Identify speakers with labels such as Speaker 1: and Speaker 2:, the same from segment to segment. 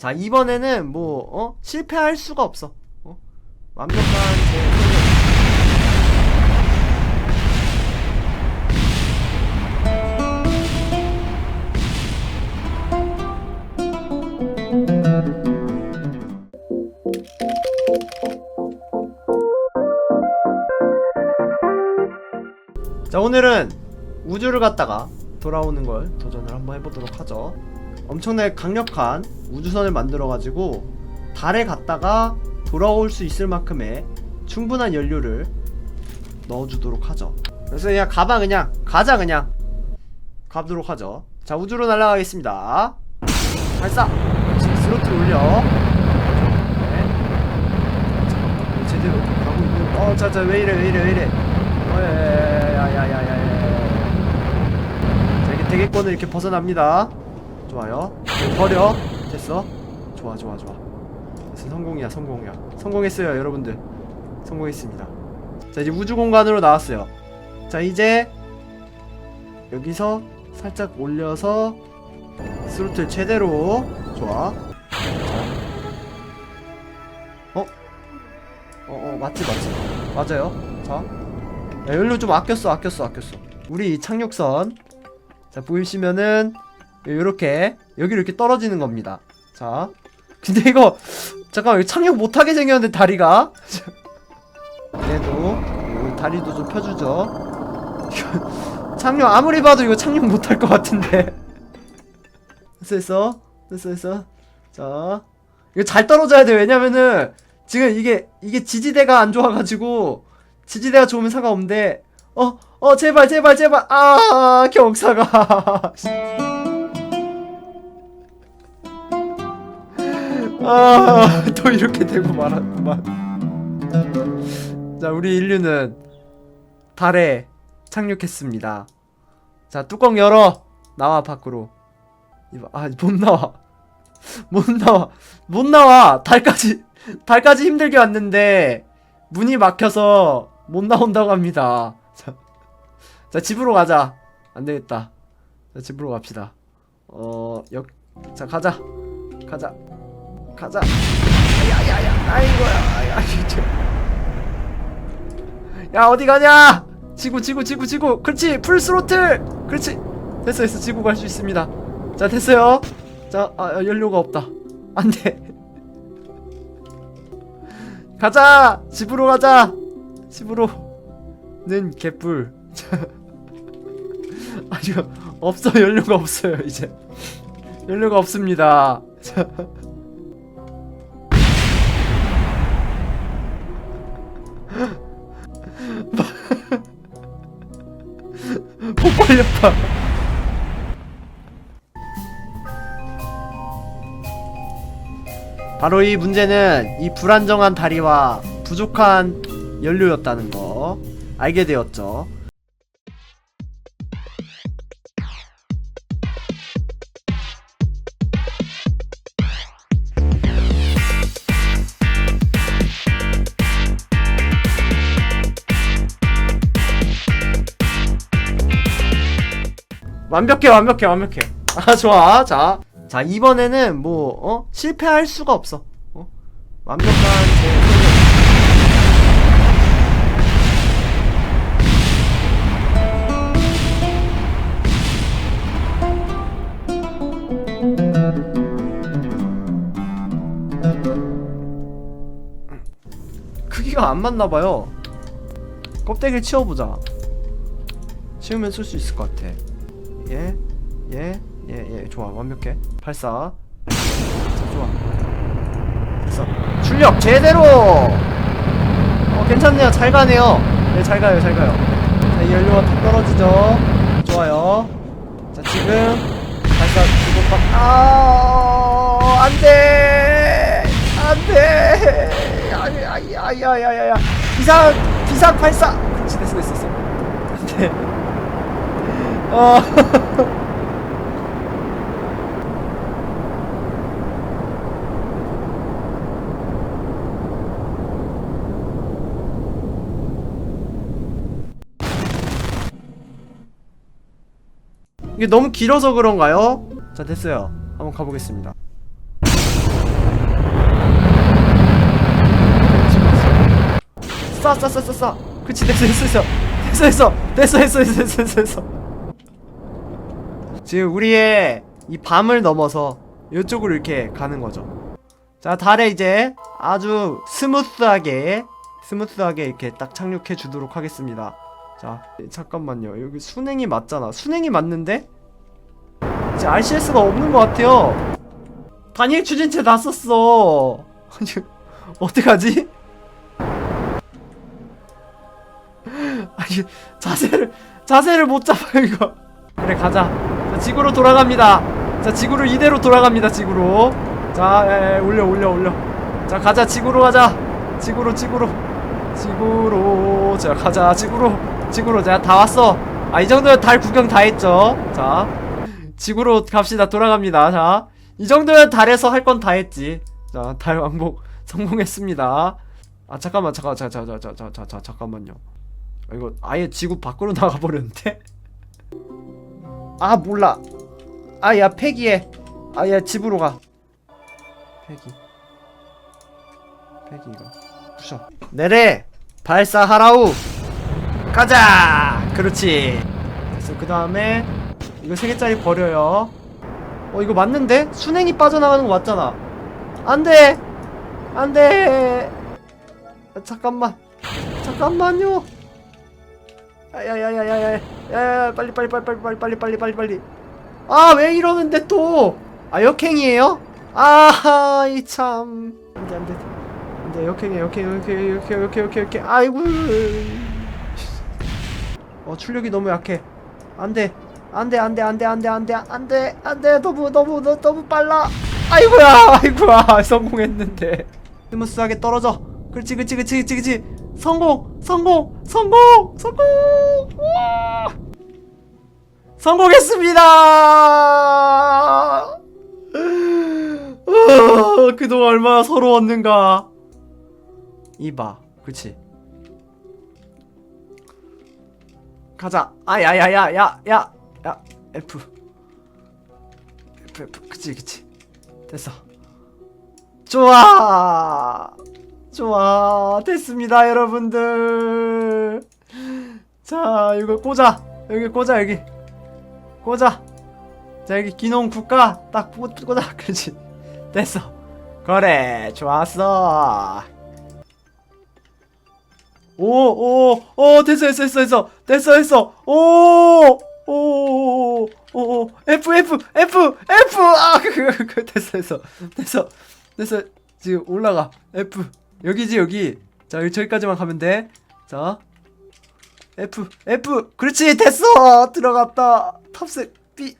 Speaker 1: 자 이번에는 뭐 어? 실패할 수가 없어 어? 완벽한 제자 오늘은 우주를 갔다가 돌아오는 걸 도전을 한번 해보도록 하죠 엄청나게 강력한 우주선을 만들어 가지고 달에 갔다가 돌아올 수 있을 만큼의 충분한 연료를 넣어주도록 하죠. 그래서 그냥 가봐 그냥 가자 그냥. 가도록 하죠. 자 우주로 날아가겠습니다. 발사! 스로틀 올려. 네. 제대로 가고 있는 어 자자 왜 이래 왜 이래 왜 이래. 야야야야야야 자 이렇게 대기권을 이렇게 벗어납니다 좋아요 버려 됐어 좋아 좋아 좋아 됐어 성공이야 성공이야 성공했어요 여러분들 성공했습니다 자 이제 우주 공간으로 나왔어요 자 이제 여기서 살짝 올려서 스로틀 최대로 좋아 어? 어, 어, 맞지, 맞지. 맞아요. 자. 야, 연료 좀 아꼈어, 아꼈어, 아꼈어. 우리 이 착륙선. 자, 보이시면은, 요렇게, 여기로 이렇게 떨어지는 겁니다. 자. 근데 이거, 잠깐만, 착륙 못하게 생겼는데, 다리가. 그래도, 요 다리도 좀 펴주죠. 착륙, 아무리 봐도 이거 착륙 못할 것 같은데. 됐어, 됐어. 됐어, 됐어. 자. 이거 잘 떨어져야 돼. 왜냐면은, 지금 이게 이게 지지대가 안 좋아가지고 지지대가 좋으면 상관없는데 어어 제발 제발 제발 아 경사가 아 또 이렇게 되고 말았구만. 자 우리 인류는 달에 착륙했습니다. 자 뚜껑 열어. 나와 밖으로. 아 못 나와. 못 나와. 못 나와. 달까지 달까지 힘들게 왔는데 문이 막혀서 못 나온다고 합니다. 자, 자 집으로 가자. 안 되겠다. 자 집으로 갑시다. 어, 역, 자 가자, 가자, 가자. 야야야, 아이고야, 야, 진짜. 야 어디 가냐? 지구, 지구, 지구, 지구. 그렇지, 풀 스로틀. 그렇지. 됐어, 됐어. 지구 갈 수 있습니다. 자 됐어요. 자, 아, 연료가 없다. 안 돼. 가자! 집으로 가자! 집으로 는 개뿔. 아직 없어 연료가 없어요 이제 연료가 없습니다. 자. 폭발력파. 바로 이 문제는 이 불안정한 다리와 부족한 연료였다는 거 알게 되었죠. 완벽해 완벽해 완벽해. 아 좋아. 자, 자 이번에는 뭐 어? 실패할 수가 없어. 어? 완벽한 제 크기가 안 맞나봐요. 껍데기를 치워보자. 치우면 쓸 수 있을 것 같아 예, 예, 예, 예, 좋아, 완벽해. 발사. 자, 좋아. 됐어. 출력 제대로. 어, 괜찮네요. 잘 가네요. 네, 잘 가요, 잘 가요. 자, 이 연료가 탁 떨어지죠. 좋아요. 자, 지금 발사 주고 박. 아, 안 돼, 안 돼. 야야야야야야야. 비상, 비상 발사. 그렇지, 됐어, 됐어, 됐어. 안 돼. 어. 이게 너무 길어서 그런가요? 자 됐어요. 한번 가보겠습니다. 싸싸싸싸싸. 그치 됐어 됐어 됐어. 됐어 됐어 됐어 됐어 됐어 됐어. 지금 우리의 이 밤을 넘어서 이쪽으로 이렇게 가는 거죠. 자, 달에 이제 아주 스무스하게, 스무스하게 이렇게 딱 착륙해 주도록 하겠습니다. 자, 잠깐만요. 여기 순행이 맞잖아. 순행이 맞는데? 이제 RCS가 없는 것 같아요. 단일 추진체 다 썼어. 아니, 어떡하지? 아니, 자세를, 자세를 못 잡아요, 이거. 그래, 가자. 자, 지구로 돌아갑니다. 자, 지구로 이대로 돌아갑니다, 지구로. 자, 에, 에, 올려, 올려, 올려. 자, 가자, 지구로 가자. 지구로, 지구로. 지구로. 자, 가자, 지구로. 지구로. 자, 다 왔어. 아, 이 정도면 달 구경 다 했죠. 자, 지구로 갑시다. 돌아갑니다. 자, 이 정도면 달에서 할 건 다 했지. 자, 달 왕복 성공했습니다. 아, 잠깐만, 잠깐, 자, 자, 자, 자, 잠깐만요. 아, 이거 아예 지구 밖으로 나가 버렸는데? 아, 몰라. 아, 야, 폐기해. 아, 야, 집으로 가. 폐기. 폐기 이거. 부셔. 내래. 발사하라우. 가자. 그렇지. 됐어. 그 다음에 이거 세 개짜리 버려요. 어 이거 맞는데? 순행이 빠져나가는 거 맞잖아. 안 돼. 안 돼. 아, 잠깐만. 잠깐만요. 야야야야야야. 야 빨리 빨리 빨리 빨리 빨리 빨리 빨리 빨리 빨리. 아, 왜 이러는데 또? 아, 역행이에요? 아, 이 참. 안 돼, 안 돼. 안 돼, 역행이에요, 역행, 역행, 역행, 역행, 역행, 역행. 아이고. 어, 출력이 너무 약해. 안 돼. 안 돼, 안 돼, 안 돼, 안 돼, 안 돼, 안 돼, 안 돼. 너무, 너무, 너, 너무 빨라. 아이고야, 아이고야. 성공했는데. 스무스하게 떨어져. 그렇지, 그렇지, 그렇지, 그렇지, 그렇지. 성공, 성공, 성공, 성공. 와. 성공했습니다. 어, 그동안 얼마나 서러웠는가. 이봐, 그치? 가자. 아, 야, 야, 야, 야, 야, 야, F. F, F, 그치, 그치. 됐어. 좋아. 좋아. 됐습니다, 여러분들. 자, 이거 꽂아. 여기 꽂아, 여기. 꽂아. 자, 여기 기농 국가 딱 꽂, 꽂아. 그렇지. 됐어. 그래, 좋았어. 오, 오, 오, 됐어, 됐어, 됐어, 됐어, 됐어, 됐어. 오, 오, 오, 오, 오, F, F, F, F. 아, 그, 그, 그, 됐어, 됐어, 됐어, 됐어. 지금 올라가. F. 여기지, 여기. 자, 여기 저기까지만 가면 돼. 자. F F. 그렇지 됐어. 들어갔다. 탑승. B.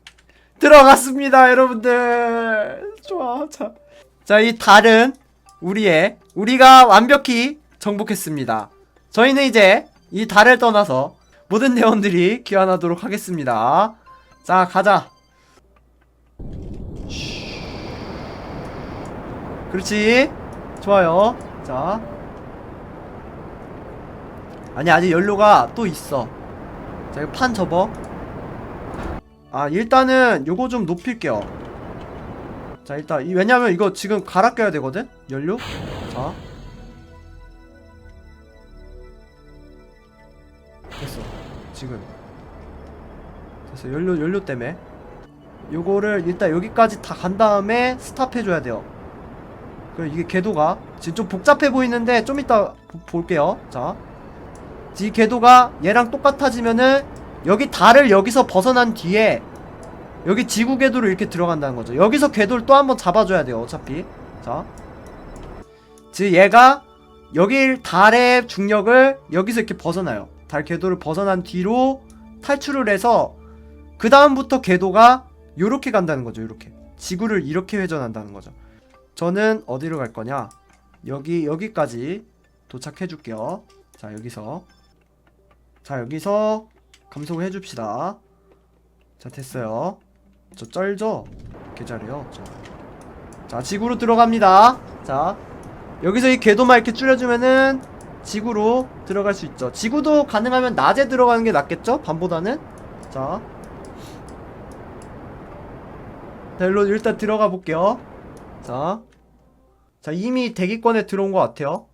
Speaker 1: 들어갔습니다 여러분들. 좋아 자자이 달은 우리의 우리가 완벽히 정복했습니다. 저희는 이제 이 달을 떠나서 모든 대원들이 귀환하도록 하겠습니다. 자 가자. 그렇지. 좋아요 자. 아니 아직 연료가 또 있어. 자 이거 판 접어. 아 일단은 요거 좀 높일게요. 자 일단 이, 왜냐면 이거 지금 갈아 껴야 되거든? 연료? 자. 됐어. 지금. 됐어. 연료 연료 때문에. 요거를 일단 여기까지 다 간 다음에 스탑해줘야 돼요 이게 궤도가 지금 좀 복잡해 보이는데 좀 이따 보- 볼게요 자 이 궤도가 얘랑 똑같아지면은 여기 달을 여기서 벗어난 뒤에 여기 지구 궤도로 이렇게 들어간다는 거죠. 여기서 궤도를 또 한번 잡아줘야 돼요. 어차피 자, 즉 얘가 여기 달의 중력을 여기서 이렇게 벗어나요. 달 궤도를 벗어난 뒤로 탈출을 해서 그 다음부터 궤도가 요렇게 간다는 거죠. 요렇게 지구를 이렇게 회전한다는 거죠. 저는 어디로 갈 거냐? 여기 여기까지 도착해 줄게요. 자 여기서 자 여기서 감속을 해 줍시다 자 됐어요 저 쩔죠? 개 잘해요 저. 자 지구로 들어갑니다 자 여기서 이 궤도만 이렇게 줄여주면은 지구로 들어갈 수 있죠 지구도 가능하면 낮에 들어가는 게 낫겠죠? 밤보다는 자 자, 일로 일단 들어가 볼게요 자 자, 이미 대기권에 들어온 것 같아요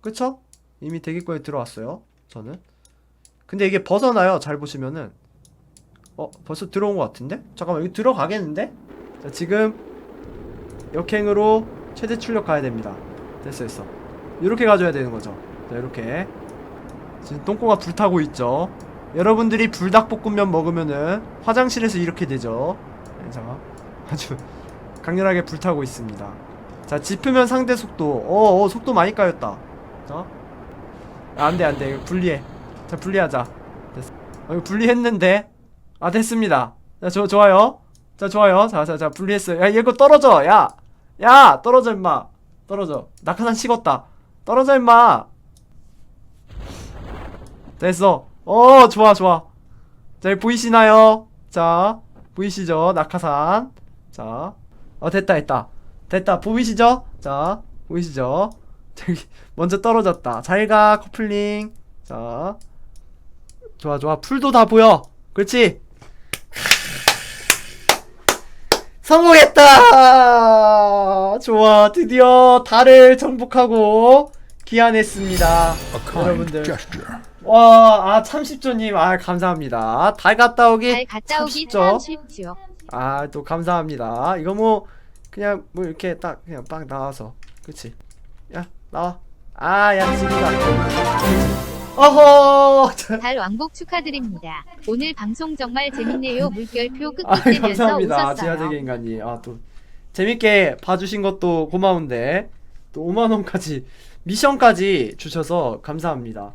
Speaker 1: 그쵸? 이미 대기권에 들어왔어요. 저는. 근데 이게 벗어나요. 잘 보시면은. 어, 벌써 들어온 것 같은데? 잠깐만, 여기 들어가겠는데? 자, 지금 역행으로 최대 출력 가야 됩니다. 됐어, 됐어. 이렇게 가져야 되는 거죠. 자, 이렇게. 지금 똥꼬가 불타고 있죠. 여러분들이 불닭볶음면 먹으면은 화장실에서 이렇게 되죠. 네, 자, 아주 강렬하게 불타고 있습니다. 자, 짚으면 상대 속도. 어, 어, 속도 많이 까였다. 자, 아, 안 돼, 안 돼. 이거 분리해. 자, 분리하자. 됐어. 어, 분리했는데. 아, 됐습니다. 자, 저, 좋아요. 자, 좋아요. 자, 자, 자, 분리했어요. 야, 얘 거 떨어져. 야! 야! 떨어져, 임마. 떨어져. 낙하산 식었다. 떨어져, 임마. 됐어. 어, 좋아, 좋아. 자, 보이시나요? 자, 보이시죠? 낙하산. 자, 어, 됐다, 됐다. 됐다. 보이시죠? 자, 보이시죠? 저기, 먼저 떨어졌다. 잘 가, 커플링. 자, 좋아, 좋아. 풀도 다 보여. 그렇지? 성공했다! 좋아. 드디어 달을 정복하고 귀환했습니다. 여러분들.
Speaker 2: gesture.
Speaker 1: 와, 아, 참십조님, 아, 감사합니다. 달 갔다 오기.
Speaker 3: 잘 갔다 오기
Speaker 1: 참십조.
Speaker 3: 참 쉽죠.
Speaker 1: 아, 또 감사합니다. 이거 뭐, 그냥, 뭐, 이렇게 딱, 그냥 빡 나와서. 그치? 야, 나와. 아, 야, 지금다. 어허!
Speaker 3: 달 왕복 축하드립니다. 오늘 방송 정말 재밌네요. 물결표
Speaker 1: 아,
Speaker 3: 끄끄대면서
Speaker 1: 감사합니다.
Speaker 3: 웃었어요.
Speaker 1: 지하세계 인간이. 아, 또, 재밌게 봐주신 것도 고마운데, 또 5만원까지, 미션까지 주셔서 감사합니다.